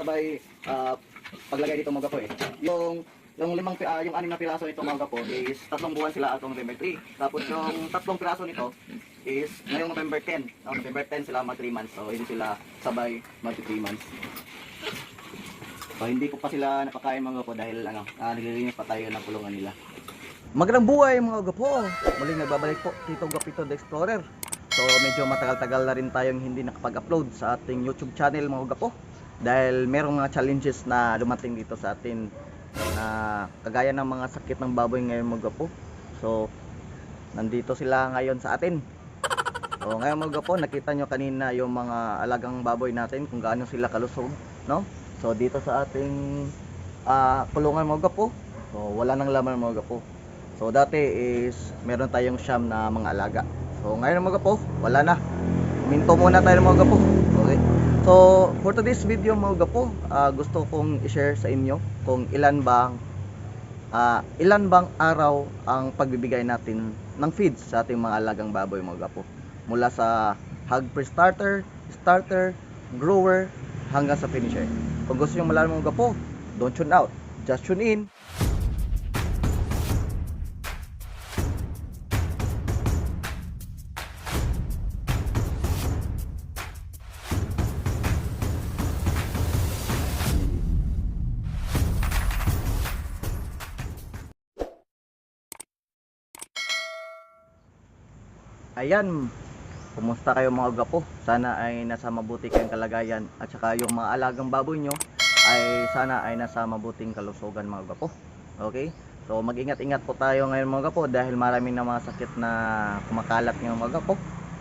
sabay ah, paglagay dito mga po eh. Yung yung limang ah, yung anim na piraso nito mga po is tatlong buwan sila atong November 3. Tapos yung tatlong piraso nito is ngayong November 10. No, November 10 sila mag 3 months. So hindi sila sabay mag 3 months. So hindi ko pa sila napakain mga po dahil ano, uh, naglilinis pa tayo ng kulungan nila. Magandang buhay mga gapo! Muling nagbabalik po Tito Gapito the Explorer. So medyo matagal-tagal na rin tayong hindi nakapag-upload sa ating YouTube channel mga gapo. Dahil merong mga challenges na dumating dito sa atin na kagaya ng mga sakit ng baboy ngayon mga gapo. So nandito sila ngayon sa atin. So ngayon mga gapo, nakita nyo kanina yung mga alagang baboy natin kung gaano sila kalusog. No? So dito sa ating ah, kulungan mga gapo, so wala nang laman mga gapo. So dati is meron tayong siyam na mga alaga. So ngayon mga po, wala na. Minto muna tayo mga po. Okay. So for today's video mga po, ah, gusto kong i-share sa inyo kung ilan bang ah, ilan bang araw ang pagbibigay natin ng feeds sa ating mga alagang baboy mga po. Mula sa hog pre-starter, starter, grower, hanggang sa finisher. Kung gusto nyo malaman mga po, don't tune out. Just tune in. Ayan, kumusta kayo mga gapo? Sana ay nasa mabuti kayong kalagayan at saka yung mga alagang baboy nyo ay sana ay nasa mabuting kalusugan mga gapo. Okay? So mag-ingat-ingat po tayo ngayon mga gapo dahil maraming na mga sakit na kumakalat ngayon mga gapo.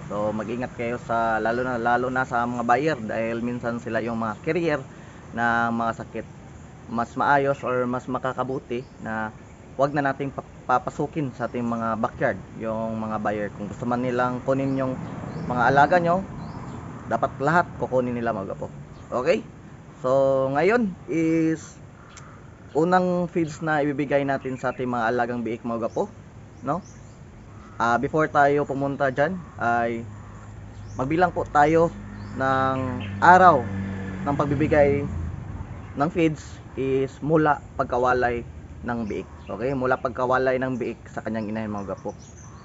So mag-ingat kayo sa lalo na lalo na sa mga buyer dahil minsan sila yung mga carrier ng mga sakit. Mas maayos or mas makakabuti na wag na nating papasukin sa ating mga backyard yung mga buyer. Kung gusto man nilang kunin yung mga alaga nyo dapat lahat kukunin nila mga po. Okay? So ngayon is unang feeds na ibibigay natin sa ating mga alagang biik mga po no? Ah, before tayo pumunta dyan ay magbilang po tayo ng araw ng pagbibigay ng feeds is mula pagkawalay ng biik. Okay? Mula pagkawalay ng biik sa kanyang inahin mga gapo.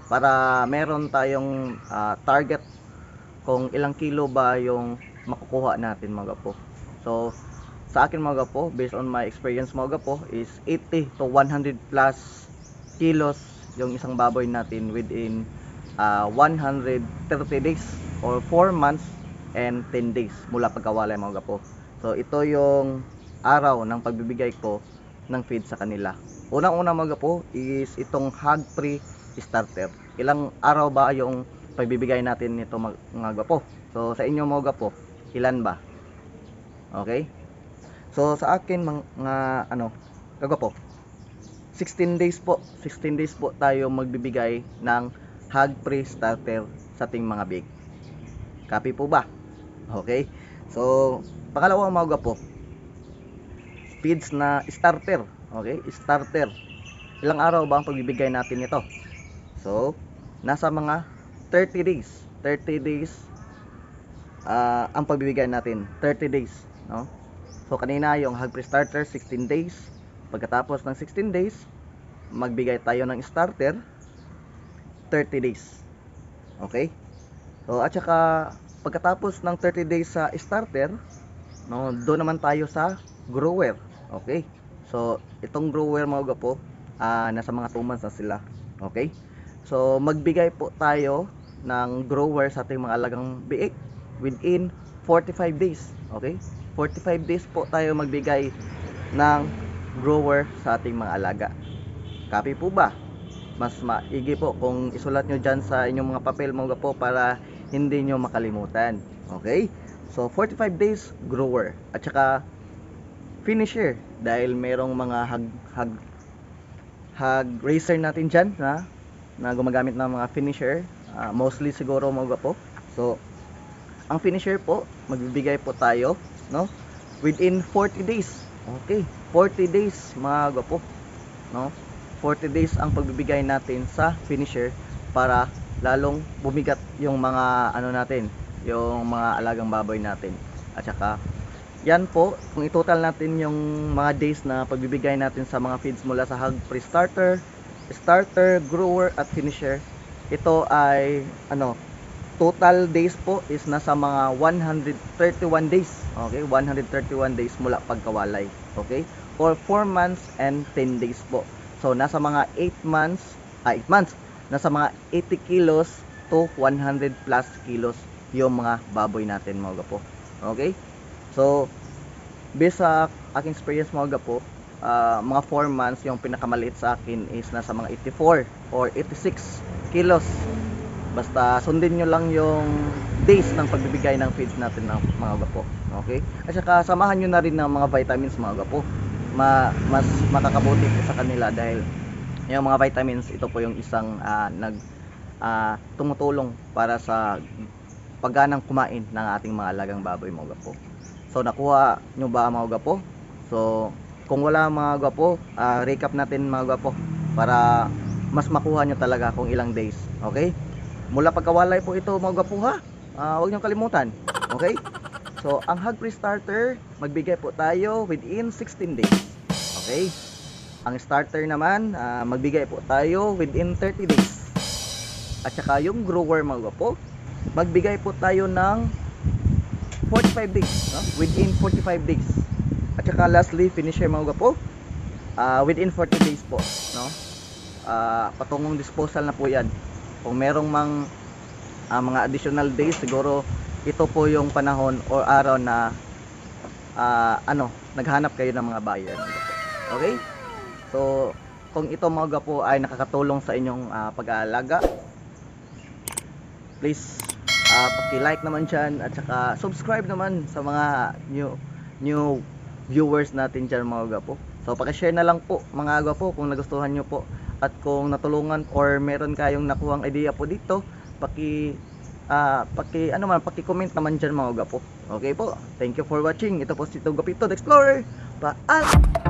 Para meron tayong ah, target kung ilang kilo ba yung makukuha natin mga gapo. So, sa akin mga gapo, based on my experience mga gapo, is 80 to 100 plus kilos yung isang baboy natin within ah, 130 days or 4 months and 10 days mula pagkawalay mga gapo. So, ito yung araw ng pagbibigay ko ng feed sa kanila. Unang-una mga po is itong hog free starter. Ilang araw ba yung pagbibigay natin nito mga gapo? So sa inyo mga gapo, ilan ba? Okay? So sa akin mga ano, kagapo, 16 days po, 16 days po tayo magbibigay ng hog free starter sa ating mga big. Copy po ba? Okay? So, pangalawa mga gapo, feeds na starter. Okay? Starter. Ilang araw ba ang pagbibigay natin nito? So, nasa mga 30 days. 30 days ah, ang pagbibigay natin. 30 days. No? So, kanina yung hog pre-starter, 16 days. Pagkatapos ng 16 days, magbigay tayo ng starter, 30 days. Okay? So, at saka, pagkatapos ng 30 days sa starter, no, doon naman tayo sa grower. Okay? So, itong grower mga gapo, ah, nasa mga 2 months na sila. Okay? So, magbigay po tayo ng grower sa ating mga alagang biik within 45 days. Okay? 45 days po tayo magbigay ng grower sa ating mga alaga. Copy po ba? Mas maigi po kung isulat nyo dyan sa inyong mga papel mga po para hindi nyo makalimutan. Okay? So, 45 days grower. At saka, finisher. Dahil merong mga hag, hag, hag racer natin dyan na, na gumagamit ng mga finisher. Ah, mostly siguro mga po. So, ang finisher po, magbibigay po tayo, no? Within 40 days. Okay, 40 days mga po, no? 40 days ang pagbibigay natin sa finisher para lalong bumigat yung mga ano natin, yung mga alagang baboy natin. At saka yan po, kung itotal natin yung mga days na pagbibigay natin sa mga feeds mula sa hog pre-starter, starter, grower at finisher, ito ay ano, total days po is nasa mga 131 days. Okay, 131 days mula pagkawalay. Okay? Or 4 months and 10 days po. So nasa mga 8 months, ah 8 months, nasa mga 80 kilos to 100 plus kilos yung mga baboy natin mga gapo. Okay? So based sa aking experience mga gapo, ah, mga 4 months yung pinakamaliit sa akin is nasa mga 84 or 86 kilos Basta sundin nyo lang yung days ng pagbibigay ng feeds natin ng mga gapo. Okay? At saka samahan nyo na rin ng mga vitamins mga gapo. Ma mas makakabuti po sa kanila dahil yung mga vitamins ito po yung isang ah, nag ah, tumutulong para sa pagganang kumain ng ating mga alagang baboy mga gapo. So nakuha nyo ba mga gapo? So kung wala mga gapo, ah, recap natin mga gapo para mas makuha nyo talaga kung ilang days. Okay? Mula pagkawalay po ito mga gapo ha. Ah, huwag niyo kalimutan. Okay? So, ang hog pre-starter, magbigay po tayo within 16 days. Okay? Ang starter naman, ah, magbigay po tayo within 30 days. At saka yung grower mga gapo, magbigay po tayo ng 45 days, no? Within 45 days. At saka lastly, finisher mga gapo, ah, within 40 days po, no? Ah, patungong disposal na po 'yan kung merong mang ah, mga additional days siguro ito po yung panahon or araw na ah, ano naghanap kayo ng mga buyer okay so kung ito mga po ay nakakatulong sa inyong ah, pag-aalaga please ah, paki-like naman dyan at saka subscribe naman sa mga new new viewers natin dyan mga gapo so paki-share na lang po mga gapo kung nagustuhan nyo po. At kung natulungan or meron kayong nakuhang idea po dito paki ah paki ano man paki-comment naman diyan mga gapo okay po. Thank you for watching. Ito po si Tugapito the Explorer. Paalam